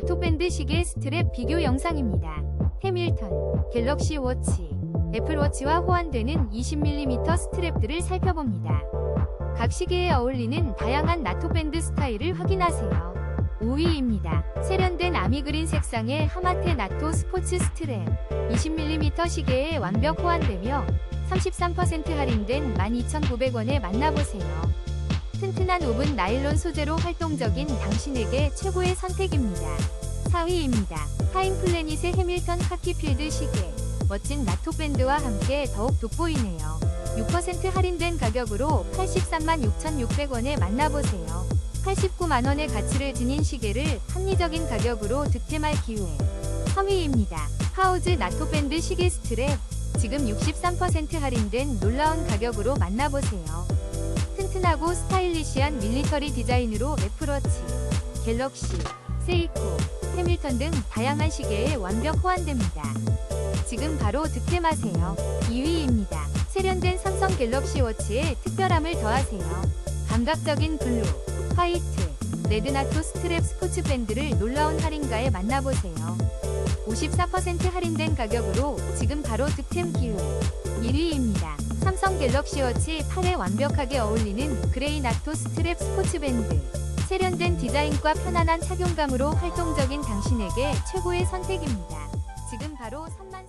나토밴드 시계 스트랩 비교 영상입니다. 해밀턴, 갤럭시 워치, 애플워치와 호환되는 20mm 스트랩들을 살펴봅니다. 각 시계에 어울리는 다양한 나토밴드 스타일을 확인하세요. 5위입니다. 세련된 아미그린 색상의 하마테 나토 스포츠 스트랩 20mm 시계에 완벽 호환되며 33% 할인된 12,900원에 만나보세요. 튼튼한 오븐 나일론 소재로 활동적인 당신에게 최고의 선택입니다. 4위입니다. 타임플래닛의 해밀턴 카키필드 시계. 멋진 나토 밴드와 함께 더욱 돋보이네요. 6% 할인된 가격으로 83만 6,600원에 만나보세요. 89만원의 가치를 지닌 시계를 합리적인 가격으로 득템할 기회. 3위입니다. 파우즈 나토밴드 시계 스트랩. 지금 63% 할인된 놀라운 가격으로 만나보세요. 튼튼하고 스타일리시한 밀리터리 디자인으로 애플워치, 갤럭시, 세이코, 해밀턴 등 다양한 시계에 완벽 호환됩니다. 지금 바로 득템하세요. 2위입니다. 세련된 삼성 갤럭시 워치에 특별함을 더하세요. 감각적인 블루, 화이트, 레드나토 스트랩 스포츠 밴드를 놀라운 할인가에 만나보세요. 54% 할인된 가격으로 지금 바로 득템 기회. 1위입니다. 삼성 갤럭시 워치 8에 완벽하게 어울리는 그레이 나토 스트랩 스포츠 밴드. 세련된 디자인과 편안한 착용감으로 활동적인 당신에게 최고의 선택입니다. 지금 바로 3만